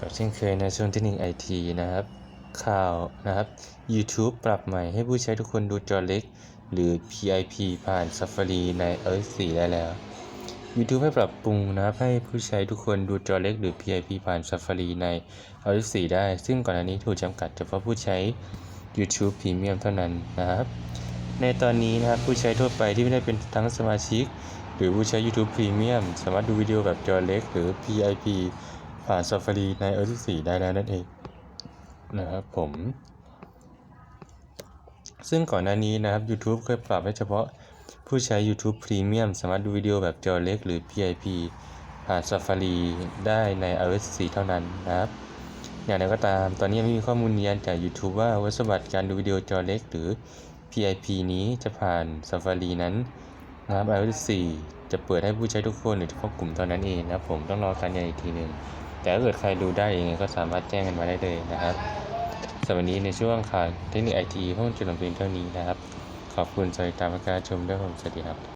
แบบเช่นเคยในช่วงเทคนิคไอทีนะครับ ข่าวนะครับ YouTube ปรับใหม่ให้ผู้ใช้ทุกคนดูจอเล็ก หรือ PIP ผ่าน Safari ใน iOS 4 ได้แล้ว YouTube ให้ปรับปรุงนะครับให้ผู้ใช้ทุกคนดูจอเล็ก หรือ PIP ผ่าน Safari ใน iOS 4 ได้ ซึ่งก่อนหน้านี้ถูกจำกัดเฉพาะผู้ใช้ YouTube Premium เท่านั้นนะครับ ในตอนนี้นะครับผู้ใช้ทั่วไปที่ไม่ได้เป็นทั้งสมาชิก หรือผู้ใช้ YouTube Premium สามารถดูวิดีโอแบบจอเล็ก หรือ PIP ผ่าน Safari ใน iOS 4 ได้แล้วนั่นเองนะครับผม ซึ่งก่อนหน้านี้นะครับ YouTube เคยปรับให้เฉพาะผู้ใช้ YouTube Premium สามารถดูวิดีโอแบบจอเล็กหรือ PIP ผ่าน Safari ได้ใน iOS 4 เท่านั้นนะครับ อย่างไรก็ตามตอนนี้ไม่มีข้อมูลยืนยันจาก YouTube ว่าวัสดุการดูวิดีโอจอเล็กหรือ PIP นี้จะผ่าน Safari นั้นนะครับ iOS 4 จะเปิดให้ผู้ใช้ทุกคนหรือเฉพาะกลุ่มเท่านั้นเองนะครับผมต้องรอการยืนยันอีกทีหนึ่ง แต่ถ้าเกิดใครดูได้เองก็สามารถแจ้งกันมาได้เลยนะครับสำหรับวันนี้ในช่วงข่าวเทคนิคไอทีห้องจุดลำเพียงเท่านี้นะครับ ขอบคุณสำหรับการติดตามการชมด้วยผมสวัสดีครับ